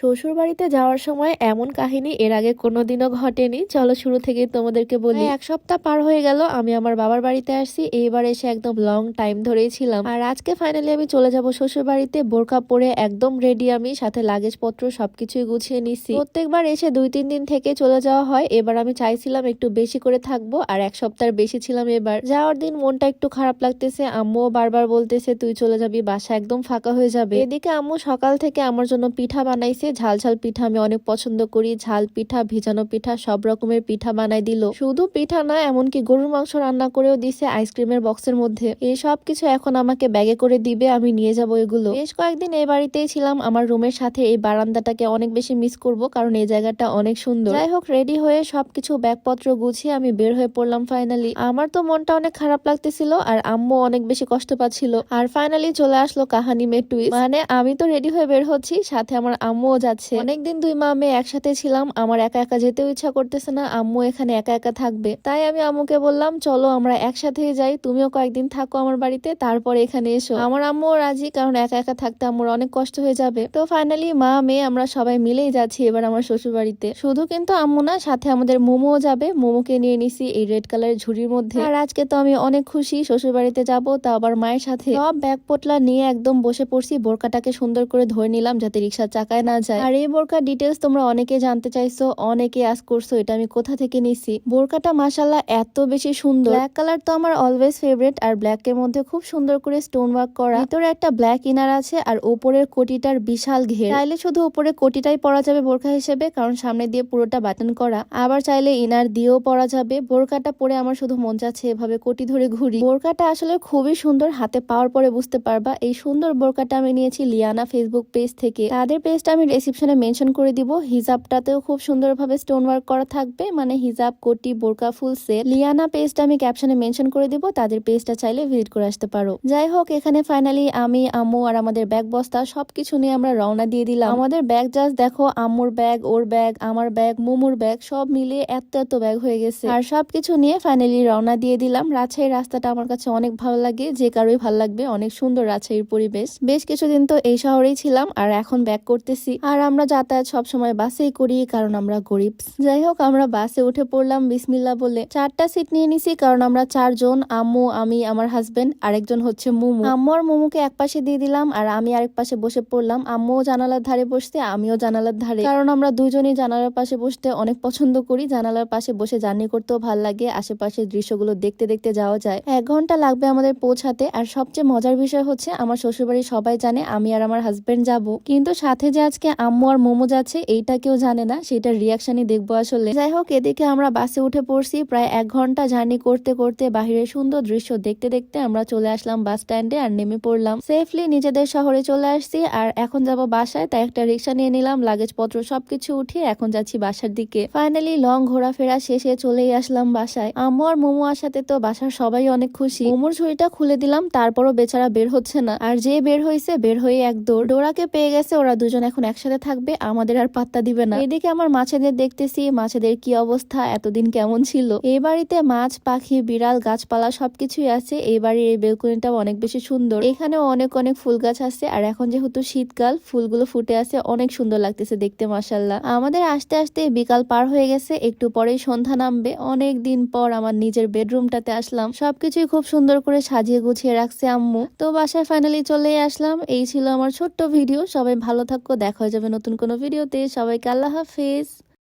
শ্বশুর বাড়িতে যাওয়ার সময় এমন কাহিনী এর আগে কোনোদিনও ঘটেনি। চলো শুরু থেকে তোমাদেরকে বলি। এক সপ্তাহ পার হয়ে গেল, আমি আমার বাবার বাড়িতে আসছি। এইবার এসে একদম লং টাইম ধরেই ছিলাম। আর আজকে ফাইনালি আমি চলে যাব শ্বশুর বাড়িতে বোরকা পরে একদম রেডি আমি, সাথে লাগেজ পত্র সবকিছুই গুছিয়ে নিচ্ছি প্রত্যেকবার এসে দুই তিন দিন থেকে চলে যাওয়া হয়। এবার আমি চাইছিলাম একটু বেশি করে থাকব, আর এক সপ্তাহের বেশি ছিলাম এবার। যাওয়ার দিন মনটা একটু খারাপ লাগতেছে, আম্মুও বারবার বলতেছে, তুই চলে যাবি, বাসা একদম ফাঁকা হয়ে যাবে। এদিকে আম্মু সকাল থেকে আমার জন্য পিঠা বানাইছে ঝাল ঝাল পিঠা আমি অনেক পছন্দ করি। ঝাল পিঠা, ভিজানো পিঠা, সব রকমের পিঠা বানাই দিল। শুধু পিঠা না, এমনকি গরুর মাংস রান্না করেও দিছে আইসক্রিমের বক্সের মধ্যে। এই সব কিছু এখন আমাকে ব্যাগে করে দিবে, আমি নিয়ে যাব এগুলো। বেশ কয়েকদিন এই বাড়িতেই ছিলাম। আমার রুমের সাথে এই বারান্দাটাকে অনেক বেশি মিস করব, কারণ এই জায়গাটা অনেক সুন্দর। যাই হোক, রেডি হয়ে সবকিছু ব্যাগপত্র গুছিয়ে আমি বের হয়ে পড়লাম ফাইনালি। আমার তো মনটা অনেক খারাপ লাগতেছিল, আর আম্মু অনেক বেশি কষ্ট পাচ্ছিল। আর ফাইনালি চলে আসলো কাহানি মে মানে আমি তো রেডি হয়ে বের হচ্ছি, সাথে আমার আম্মুও যাচ্ছে অনেকদিন দুই মা মেয়ে একসাথে ছিলাম, আমার একা একা যেতেও ইচ্ছা করতেছে না, আম্মু এখানে একা একা থাকবে। তাই আমি আম্মুকে বললাম, চলো আমরা একসাথেই যাই, তুমিও কয়েকদিন থাকো আমার বাড়িতে, তারপরে এখানে এসো। আমার আম্মুও রাজি, কারণ একা একা থাকতে আম্মুর অনেক কষ্ট হয়ে যাবে। তো ফাইনালি মা, মেয়ে, আমরা সবাই মিলেই যাচ্ছি এবার আমার শ্বশুর বাড়িতে শুধু কিন্তু আম্মু না, সাথে আমাদের মোমোও যাবে। মোমোকে নিয়ে নিছি এই রেড কালারের ঝুড়ির মধ্যে। আর আজকে তো আমি অনেক খুশি শ্বশুর বাড়িতে যাব, তা আবার মায়ের সাথে। সব ব্যাগ পোটলা নিয়ে একদম বসে পড়ছি বোরকাটাকে সুন্দর করে ধরে নিলাম, যাতে রিক্সার চাকায় না যায়। আর এই বোরকার ডিটেলস তোমরা অনেকে জানতে চাইছো, অনেকে আস করছ, এটা আমি কোথা থেকে নিছি? বোরকাটা মাসাল্লাহ এত বেশি সুন্দর। ব্ল্যাক কালার তো আমার অলওয়েজ ফেভারিট আর ব্ল্যাক এর মধ্যে খুব সুন্দর করে স্টোন ওয়ার্ক করা। ভিতরে একটা ব্ল্যাক ইনার আছে, আর উপরের কোটিটার বিশাল ঘের। চাইলে শুধু উপরে কোটিটাই পরা যাবে বোরকা হিসেবে, কারণ সামনে দিয়ে পুরোটা বাটন করা। আবার চাইলে ইনার দিয়েও পরা যাবে। বোরকাটা পরে আমার শুধু মন চাচ্ছে এভাবে কোটি ধরে ঘুরি। বোরকাটা আসলে খুবই সুন্দর, হাতে পাওয়ার পরে বুঝতে পারবা। এই সুন্দর বোরকাটা আমি নিয়েছি লিয়ানা ফেসবুক পেজ থেকে। তাদের পেজটা আমি রেসিপশনে মেনশন করে দিব। হিজাবটাতেও খুব সুন্দরভাবে স্টোন ওয়ার্ক করা থাকবে। মানে হিজাব, কোটি, বোরকা, ফুল সেট লিয়ানা পেজটা আমি ক্যাপশনে মেনশন করে দিব। তাদের পেজটা চাইলে ভিজিট করে আসতে পারো। যাই হোক, এখানে ফাইনালি আমি, আম্মু আর আমাদের ব্যাগ বস্তা সবকিছু নিয়ে আমরা রওনা দিয়ে দিলাম। আমাদের ব্যাগ জাস্ট দেখো, আম্মুর ব্যাগ ওর ব্যাগ আমার ব্যাগ মোমোর ব্যাগ সব মিলিয়ে এত এত ব্যাগ হয়ে গেছে। আর সবকিছু নিয়ে ফাইনালি রওনা দিয়ে দিলাম। রাজশাহীর রাস্তাটা আমার কাছে অনেক ভালো লাগে। যে কারোই ভালো লাগবে। অনেক সুন্দর রাজশাহীর পরিবেশ। বেশ কিছুদিন তো এই শহরেই ছিলাম। আর এখন ব্যাক করতেছি। আর আমরা যাতায়াত সব সময় বাসেই করি, কারণ আমরা গরিব। যাই হোক, আমরা বাসে উঠে পড়লাম বিসমিল্লা বলে। চারটা সিট নিয়ে নিছি, কারণ আমরা চারজন, আম্মু, আমি, আমার হাজবেন্ড আরেকজন হচ্ছে মুমু। আম্মু আর মুমুকে এক পাশে দিয়ে দিলাম, আর আমি আরেক পাশে বসে পড়লাম। আম্মুও জানালার ধারে বসতে আমিও জানালার ধারে। কারণ আমরা দুজনেই জানালার পাশে বসতে অনেক পছন্দ করি। জানালার পাশে বসে জার্নি করতেও ভালো লাগে, আশেপাশের দৃশ্যগুলো দেখতে দেখতে যাওয়া যায়। এক ঘণ্টা লাগবে আমাদের পৌঁছাতে, আর সবচেয়ে মজার বিষয় হচ্ছে, আমার শ্বশুরবাড়ির সবাই জানে, আমি আর আমার হাজবেন্ড যাব। কিন্তু সাথে যে আজকে আম্মু আর মোমো যাচ্ছে, এইটা কেউ জানে না, সেটার রিয়াকশনই দেখব আসলে। যাই হোক, এদিকে আমরা বাসে উঠে পড়ছি, প্রায় এক ঘণ্টা জার্নি করতে করতে বাহিরের সুন্দর দৃশ্য দেখতে দেখতে আমরা চলে আসলাম বাস স্ট্যান্ডে আর নেমে পড়লাম। সেফলি নিজেদের শহরে চলে আসছি আর এখন যাব বাসায়, তাই একটা রিক্সা নিয়ে নিলাম লাগেজ পত্র সবকিছু উঠিয়ে এখন যাচ্ছি বাসার দিকে। ফাইনালি লং ঘোরাফেরা শেষে চলেই আসলাম বাসায়। আম্মু আর মোমো আসাতে তো বাসার সবাই অনেক খুশি। মোমোর ঝুড়িটা খুলে দিলাম, তারপরও বেচারা বের হচ্ছে না। আর যে বের হয়েছে বের হয়ে এক দৌড়। ডোরাকে পেয়ে গেছে, ওরা দুজন এখন একসাথে থাকবে, আমাদের আর পাত্তা দিবে না। এদিকে আমার মাছেদের দেখতেছি, মাছেদের কি অবস্থা, এতদিন কেমন ছিল? এই বাড়িতে মাছ, পাখি, বিড়াল, গাছপালা সবকিছুই আছে। এই বাড়ির এই বেলকনিটাও অনেক বেশি সুন্দর। এখানেও অনেক অনেক ফুল গাছ আছে, আর এখন যেহেতু শীতকাল, ফুলগুলো ফুটে আছে, অনেক সুন্দর লাগতেছে দেখতে মাসাল্লাহ আমাদের আসতে আসতে বিকাল পার হয়ে গেছে, একটু পরেই সন্ধ্যা নামবে। অনেক দিন পর আমার নিজের বেডরুমটাতে আসলাম। সবকিছুই খুব সুন্দর করে সাজিয়ে গুছিয়ে রাখছে আম্মু। তো বাসায় ফাইনালি চলে আসলাম। এই ছিল আমার ছোট্ট ভিডিও সবাই ভালো থাকো, দেখা যাবে নতুন কোনো ভিডিওতে। সবাইকে আল্লাহ হাফেজ।